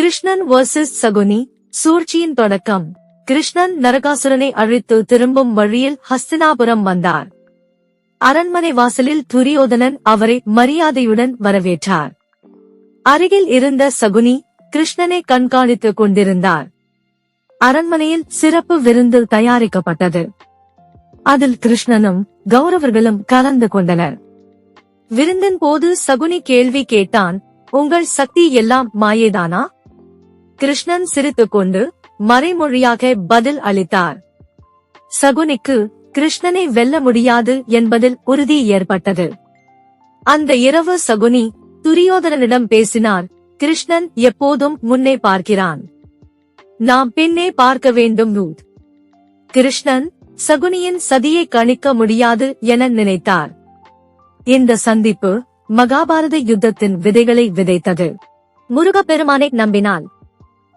Krishnan versus Shakuni சூழ்ச்சியின் தொடக்கம். கிருஷ்ணன் நரகாசுரனை அழித்து திரும்பும் வழியில் ஹஸ்தினாபுரம் வந்தார். அரண்மனை வாசலில் துரியோதனன் அவரை மரியாதையுடன் வரவேற்றார். அருகில் இருந்த சகுனி கிருஷ்ணனை கண்காணித்துக் கொண்டிருந்தார். அரண்மனையில் சிறப்பு விருந்து தயாரிக்கப்பட்டது. அதில் கிருஷ்ணனும் கௌரவர்களும் கலந்து கொண்டனர். விருந்தின் போது சகுனி கேள்வி கேட்டான் உங்கள் சக்தி எல்லாம் மாயேதானா? கிருஷ்ணன் சிரித்துக்கொண்டு மறைமொழியாக பதில் அளித்தார். சகுனிக்கு கிருஷ்ணனை வெல்ல முடியாது என்பதில் உறுதி ஏற்பட்டது. அந்த இரவு சகுனி துரியோதனனிடம் பேசினார் கிருஷ்ணன் எப்போதும் முன்னே பார்க்கிறான். நாம் பின்னே பார்க்க வேண்டும் நூத் கிருஷ்ணன் சகுனியின் சதியை கணிக்க முடியாது என நினைத்தார். இந்த சந்திப்பு மகாபாரத யுத்தத்தின் விதைகளை விதைத்தது. முருகப்பெருமானை நம்பினால்